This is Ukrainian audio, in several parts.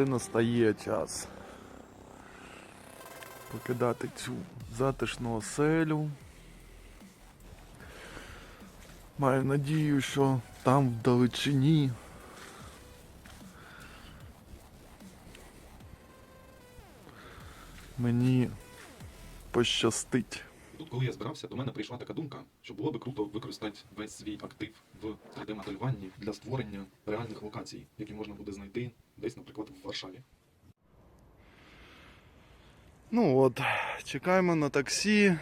От настає час покидати цю затишну оселю. Маю надію, що там вдалечині мені пощастить. Тут, коли я збирався, до мене прийшла така думка, що було би круто використати весь свій актив в 3D-моделюванні для створення реальних локацій, які можна буде знайти десь, наприклад, в Варшаві. Ну от, чекаємо на таксі.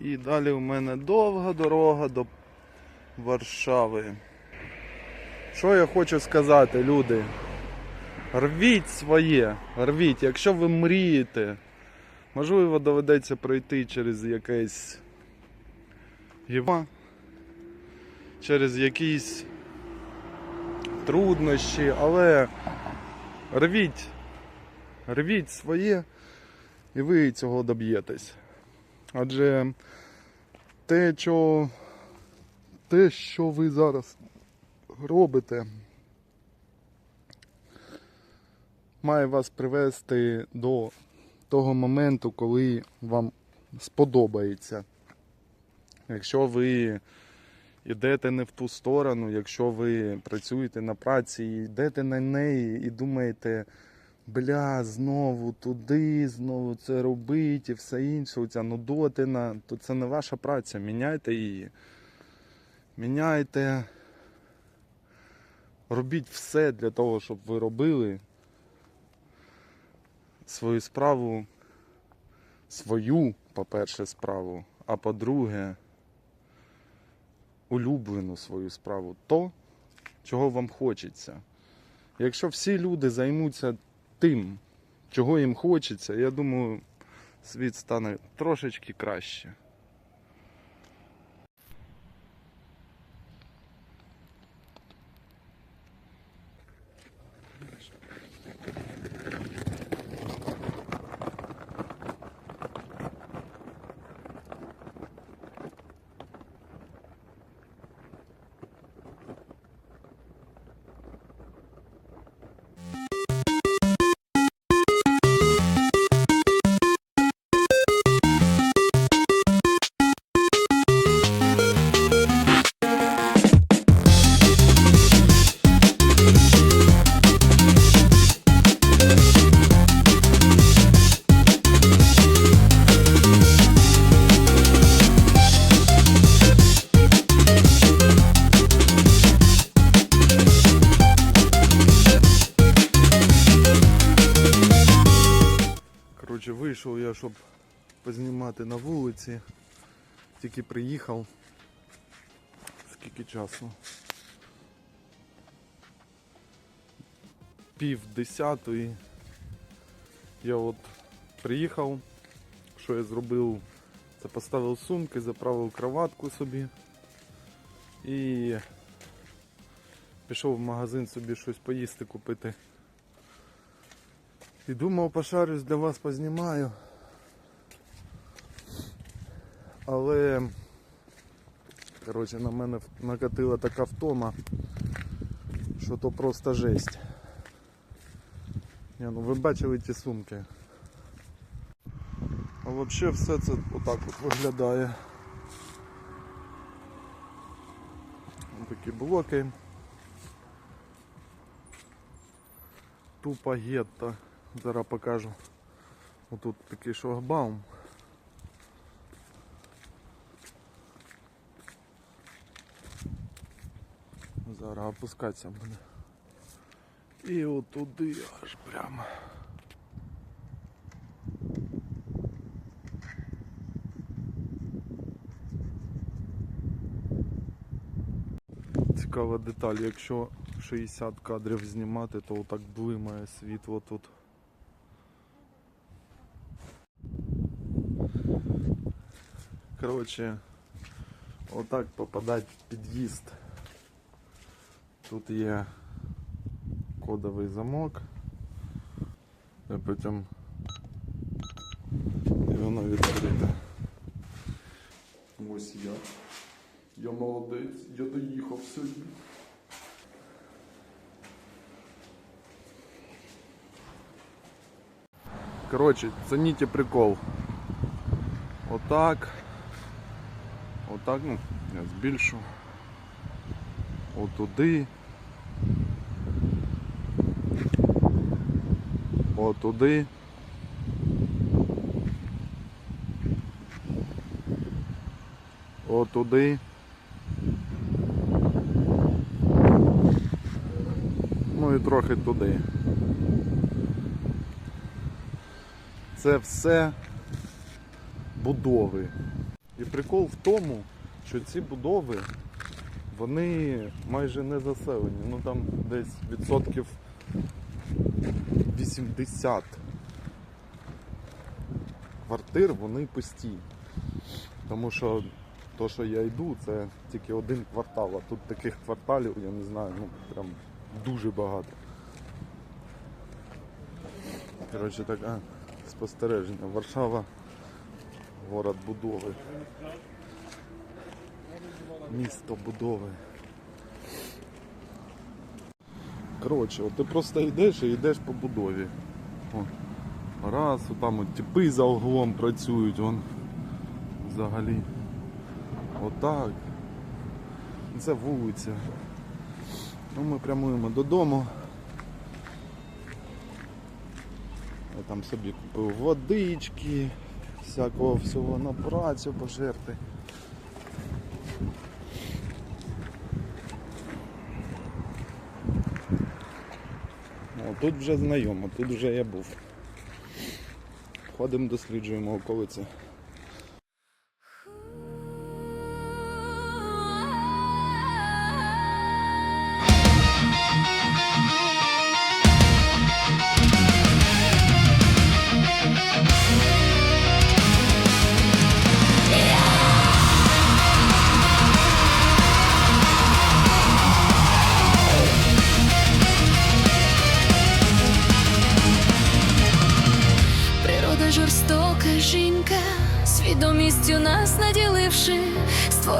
І далі у мене довга дорога до Варшави. Що я хочу сказати, люди? Рвіть своє, рвіть, якщо ви мрієте, можливо, доведеться пройти через якесь гіва, через якісь труднощі, але рвіть, рвіть своє і ви цього доб'єтесь. Адже те, що, те, що ви зараз робите, має вас привести до того моменту, коли вам сподобається. Якщо ви йдете не в ту сторону, якщо ви працюєте на праці, і йдете на неї і думаєте, бля, знову туди, знову це робить і все інше, оця нудотина, то це не ваша праця. Міняйте її. Міняйте. Робіть все для того, щоб ви робили свою справу, свою, по-перше, справу, а по-друге, улюблену свою справу. То, чого вам хочеться. Якщо всі люди займуться тим, чого їм хочеться, я думаю, світ стане трошечки краще. Познімати на вулиці. Тільки приїхав. Скільки часу? Пів десятої. Я от приїхав. Що я зробив? Це поставив сумки, заправив кроватку собі. І пішов в магазин собі щось поїсти купити. І думав, пошарюсь для вас познімаю. Але коротше, на мене накатила така втома, що то просто жесть. Ні, ну ви бачили ті сумки. А взагалі все це отак от виглядає. Такі блоки. Тупо гетто. Зараз покажу. Отут такий шлагбаум. Зараз опускатися буде. І отуди аж прямо. Цікава деталь, якщо 60 кадрів знімати, то отак блимає світло тут. Коротше, отак попадать в під'їзд. Тут є кодовий замок. І потім і воно відкрите. Ось я. Я молодець, я доїхав сьогодні. Коротше, цініть прикол. Отак. Отак, ну, я збільшу. Отуди. Отуди. Отуди. Ну і трохи туди. Це все будови. І прикол в тому, що ці будови, вони майже не заселені. Ну там десь відсотків 80 квартир вони пусті. Тому що то, що я йду, це тільки один квартал, а тут таких кварталів, я не знаю, ну прям дуже багато. Коротше, так, спостереження. Варшава, город будови. Місто будови. Коротше, от ти просто йдеш і йдеш по будові. О, раз, там от типи за углом працюють, вон взагалі. Отак. Це вулиця. Ну, ми прямуємо додому. Я там собі купив водички, всякого всього на працю пожерти. Тут вже знайомо, тут вже я був. Ходимо, досліджуємо околиці.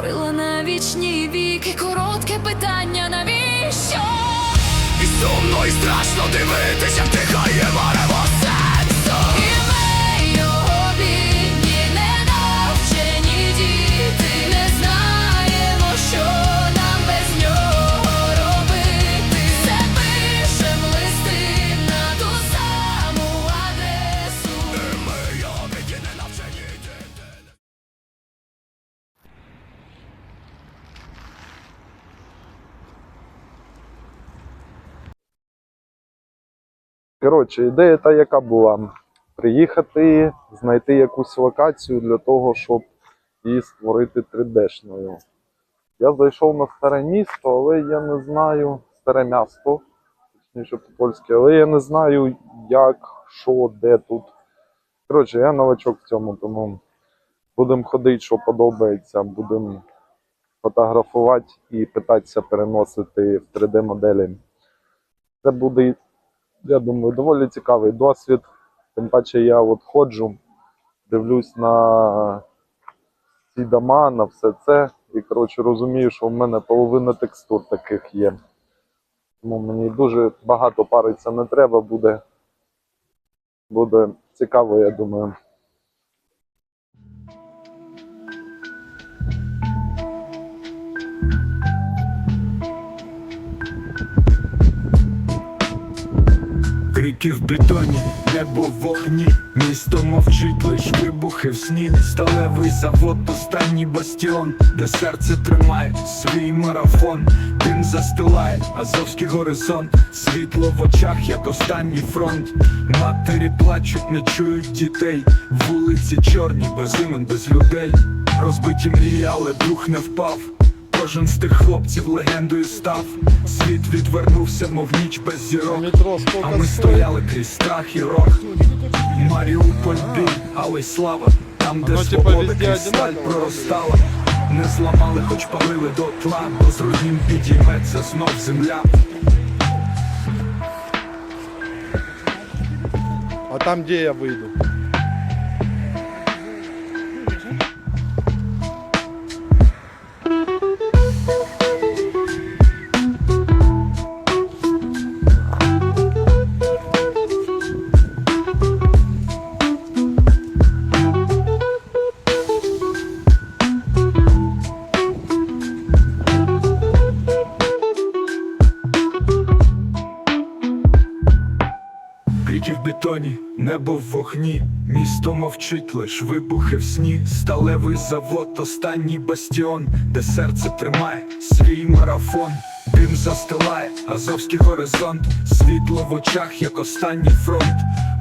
Створила на вічні віки коротке питання, навіщо? І сумно, і страшно дивитися, як ти марево Коротше, ідея та яка була? Приїхати, знайти якусь локацію для того, щоб її створити 3D-шною. Я зайшов на старе місто, але я не знаю старе місто, точніше по-польськи, але я не знаю, як, що, де тут. Коротше, я новачок в цьому, тому будемо ходити, що подобається, будемо фотографувати і питатися переносити в 3D-моделі. Це буде я думаю, доволі цікавий досвід. Тим паче я от ходжу, дивлюсь на ці дома, на все це. І коротше розумію, що в мене половина текстур таких є. Тому мені дуже багато париться не треба буде. Буде цікаво, я думаю. Крики в бетоні, небо в вогні, місто мовчить, лиш вибухи в сні Сталевий завод, останній бастіон, де серце тримає свій марафон, Дим застилає, азовський горизонт, світло в очах, як останній фронт. Матері плачуть, не чують дітей, вулиці чорні, без імен, без людей. Розбиті мрії, але дух не впав. Кожен з тих хлопців легендою став. Світ відвернувся, мов ніч без зірок. А ми стояли крізь страх і рок Маріуполь бій, але й слава Там, де свобода крізь сталь проростала Не зламали, хоч палили до тла Бо з руїн підійметься знов земля А там де я вийду? Бетоні, небо в вогні, місто мовчить, лиш вибухи в сні, сталевий завод, останній бастіон, де серце тримає свій марафон. Дим застилає азовський горизонт, світло в очах, як останній фронт.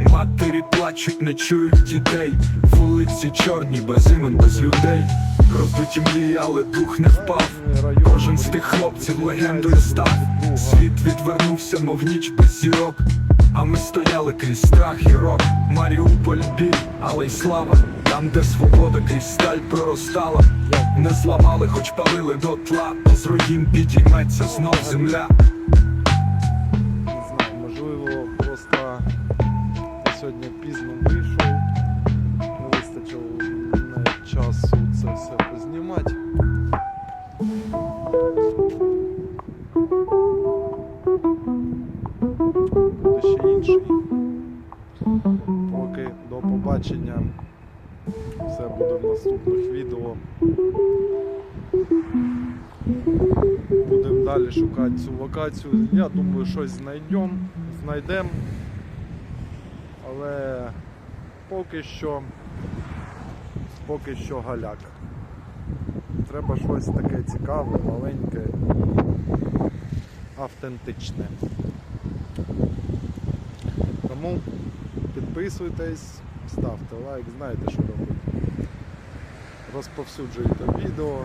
Матері плачуть, не чують дітей, вулиці чорні, без імен, без людей. Розбиті мрії, але дух не впав. Кожен з тих хлопців легендою став. Світ відвернувся, мов ніч без зірок. А ми стояли крізь страх і рок. Маріуполь біль, але й слава. Там, де свобода крізь сталь проростала. Не зламали, хоч палили до тла. З руїн підійметься знов земля. Не знаю, можливо, просто сьогодні пізно вийшов. Далі шукати цю локацію. Я думаю, щось знайдемо, знайдемо. Але поки що, поки що галяк. Треба щось таке цікаве, маленьке автентичне. Тому підписуйтесь, ставте лайк, знаєте, що робити. Розповсюджуйте відео.